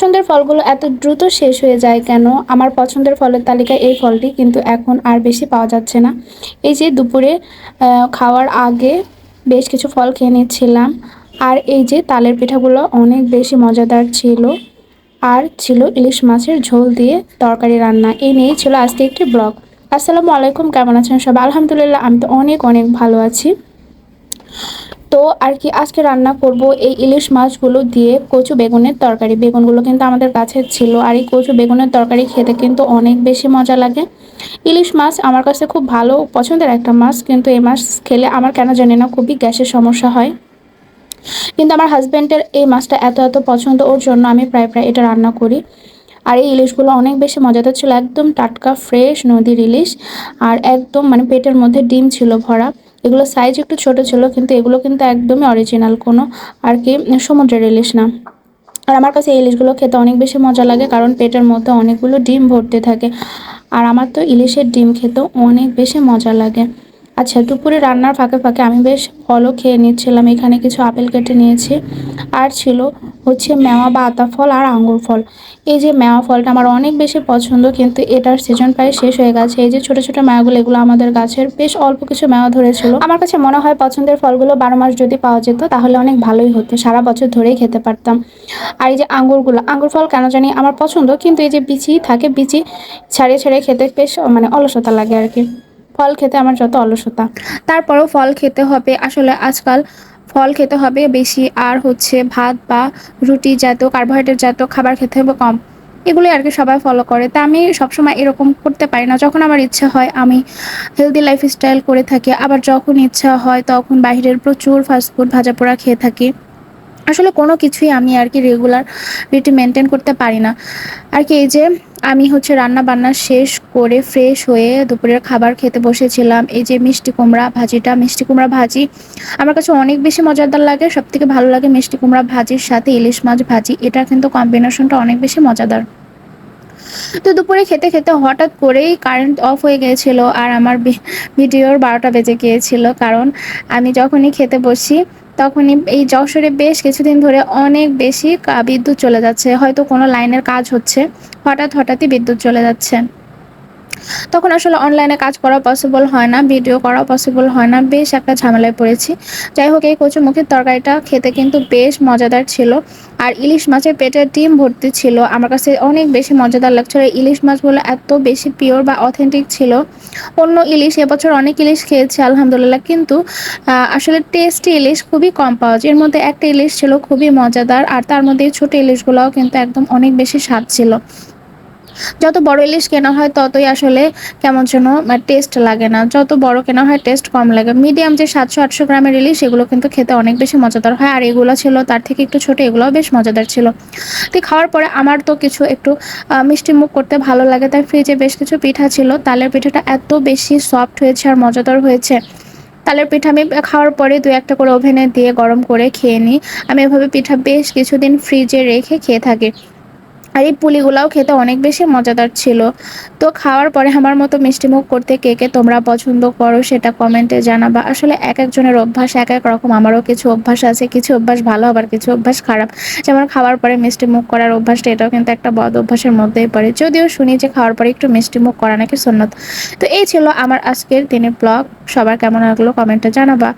পছন্দের ফলগুলো এত দ্রুত শেষ হয়ে যায় কেন? আমার পছন্দের ফলের তালিকায় এই ফলটি কিন্তু এখন আর বেশি পাওয়া যাচ্ছে না। এই যে দুপুরে খাওয়ার আগে বেশ কিছু ফল খেয়ে নিচ্ছিলাম। আর এই যে তালের পিঠাগুলো অনেক বেশি মজাদার ছিল। আর ছিল ইলিশ মাছের ঝোল দিয়ে তরকারি রান্না। এই নিয়েই ছিল আজকে একটি ব্লগ। আসসালামু আলাইকুম, কেমন আছেন সব আলহামদুলিল্লাহ, আমি তো অনেক অনেক ভালো আছি। তো আর কি আজকে রান্না করব এই ইলিশ মাছগুলো দিয়ে কচু বেগুনের তরকারি। বেগুনগুলো কিন্তু আমাদের কাছে ছিল আর এই কচু বেগুনের তরকারি খেতে কিন্তু অনেক বেশি মজা লাগে। ইলিশ মাছ আমার কাছে খুব ভালো পছন্দের একটা মাছ, কিন্তু এই মাছ খেলে আমার কেন জানি না, খুবই গ্যাসের সমস্যা হয়। কিন্তু আমার হাজব্যান্ডের এই মাছটা এত এত পছন্দ, ওর জন্য আমি প্রায় প্রায় এটা রান্না করি। আর এই ইলিশগুলো অনেক বেশি মজাদার ছিল, একদম টাটকা, ফ্রেশ নদীর ইলিশ, আর একদম মানে পেটের মধ্যে ডিম ছিল ভরা। এগুলো সাইজ একটু ছোট ছিল, কিন্তু এগুলো কিন্তু একদমই অরিজিনাল কোনো আর কি সমুদ্রের ইলিশ না। আর আমার কাছে ইলিশগুলো খেতে অনেক বেশি মজা লাগে, কারণ পেটের মধ্যে অনেকগুলো ডিম ভরতে থাকে। আর আমার তো ইলিশের ডিম খেতেও অনেক বেশি মজা লাগে। আচ্ছা দুপুরে রান্নার ফাঁকে ফাঁকে আমি বেশ ফলও খেয়ে নিচ্ছিলাম। এখানে কিছু আপেল কেটে নিয়েছি। আর ছিল হচ্ছে মেওয়া বা আতা ফল আর আঙ্গুর ফল। এই যে মেওয়া ফলটা আমার অনেক বেশি পছন্দ, কিন্তু এটার সিজন প্রায় শেষ হয়ে গেছে। এই যে ছোট ছোট মেওয়াগুলো এগুলো আমাদের গাছের বেশ অল্প কিছু মেওয়া ধরেছিল। আমার কাছে মনে হয় পছন্দের ফলগুলো বারো মাস যদি পাওয়া যেত, তাহলে অনেক ভালোই হতো। সারা বছর ধরেই খেতে পারতাম। আর এই যে আঙ্গুরগুলো, আঙ্গুর ফল কেন জানি আমার পছন্দ, কিন্তু এই যে বিচি থাকে, বিচি ছাড়িয়ে ছাড়িয়ে খেতে বেশ মানে অলসতা লাগে আর কি। ফল খেতে আমার যত অলসতা। তারপরেও ফল খেতে হবে। আসলে আজকাল ফল খেতে হবে বেশি। আর হচ্ছে ভাত বা রুটি জাতীয় কার্বোহাইড্রেট জাতীয় খাবার খেতে হবে কম। এগুলো আর কি সবাই ফলো করে। তা আমি সবসময় এরকম করতে পারি না। যখন আমার ইচ্ছা হয় আমি হেলদি লাইফস্টাইল করে থাকি। আবার যখন ইচ্ছা হয় তখন বাইরের প্রচুর ফাস্টফুড ভাজা পোড়া খেয়ে থাকি। আসলে কোনো কিছুই আমি আর কি রেগুলার রুটিন মেনটেন করতে পারি না। আর কি এই যে আমি হচ্ছে রান্না বান্না শেষ করে ফ্রেশ হয়ে দুপুরের খাবার খেতে বসেছিলাম, এই যে মিষ্টি কুমড়া ভাজিটা, মিষ্টি কুমড়া ভাজি, আমার কাছে অনেক বেশি মজাদার লাগে সব থেকে ভালো লাগে মিষ্টি কুমড়া ভাজির সাথে ইলিশ মাছ ভাজি, এটা কিন্তু কম্বিনেশনটা অনেক বেশি মজাদার। তো দুপুরে খেতে খেতে হঠাৎ করেই কারেন্ট অফ হয়ে গিয়েছিল আর আমার ভিডিওর বারোটা বেজে গিয়েছিল। কারণ আমি যখনই খেতে বসি, তখনই এই যশোরে বেশ কিছুদিন ধরে অনেক বেশি বিদ্যুৎ চলে যাচ্ছে। হয়তো কোনো লাইনের কাজ হচ্ছে। হঠাৎ হঠাৎই বিদ্যুৎ চলে যাচ্ছে। তখন আসলে অনলাইনে কাজ করা পসিবল হয় না ভিডিও করা পসিবল হয় না, বেশ একটা ঝামেলায় পড়েছি। যাই হোক, এই কচু মুখের তরকারিটা খেতে কিন্তু বেশ মজাদার ছিল। আর ইলিশ মাছের পেটের ডিম ভর্তি ছিল। আমার কাছে অনেক বেশি মজাদার লাগছিল। ইলিশ মাছগুলো এত বেশি পিওর বা অথেন্টিক ছিল। অন্য ইলিশ, এবছর অনেক ইলিশ খেয়েছি, আলহামদুলিল্লাহ। কিন্তু আসলে টেস্টি ইলিশ খুবই কম পাওয়া যায়। এর মধ্যে একটা ইলিশ ছিল খুবই মজাদার। আর তার মধ্যে ছোট ইলিশগুলোও কিন্তু একদম অনেক বেশি স্বাদ ছিল। যত বড় ইলিশ কেনা হয়, ততই আসলে কেমন যেন টেস্ট লাগে না। যত বড় কেনা হয় টেস্ট কম লাগে। মিডিয়াম যে সাতশো আটশো গ্রামের ইলিশ, এগুলো কিন্তু খেতে অনেক বেশি মজাদার হয়। আর এগুলো ছিল, তার থেকে একটু ছোট, এগুলোও বেশ মজাদার ছিল। তো খাওয়ার পরে আমার তো কিছু একটু মিষ্টি মুখ করতে ভালো লাগে। তাই ফ্রিজে বেশ কিছু পিঠা ছিল। তালের পিঠাটা এত বেশি সফট হয়েছে আর মজাদার হয়েছে। তালের পিঠা আমি খাওয়ার পরে দু একটা করে ওভেনে দিয়ে গরম করে খেয়ে নিই। আমি এভাবে পিঠা বেশ কিছুদিন ফ্রিজে রেখে খেয়ে থাকি। আর এই পুলিগুলাও খেতে অনেক বেশি মজাদার ছিল। তো খাওয়ার পরে আমার মতো মিষ্টিমুখ করতে কে কে তোমরা পছন্দ করো সেটা কমেন্টে জানাবা। আসলে এক একজনের অভ্যাস, এক এক রকম। আমারও কিছু অভ্যাস আছে, কিছু অভ্যাস ভালো, আবার কিছু অভ্যাস খারাপ। যেমন খাওয়ার পরে মিষ্টি মুখ করার অভ্যাসটা, এটাও কিন্তু একটা বদ অভ্যাসের মধ্যেই পড়ে। যদিও শুনি যে খাওয়ার পরে একটু মিষ্টি মুখ করা নাকি সন্ন্যত তো এই ছিল আমার আজকের দিনের ব্লগ। সবার কেমন লাগল কমেন্টে জানাবা।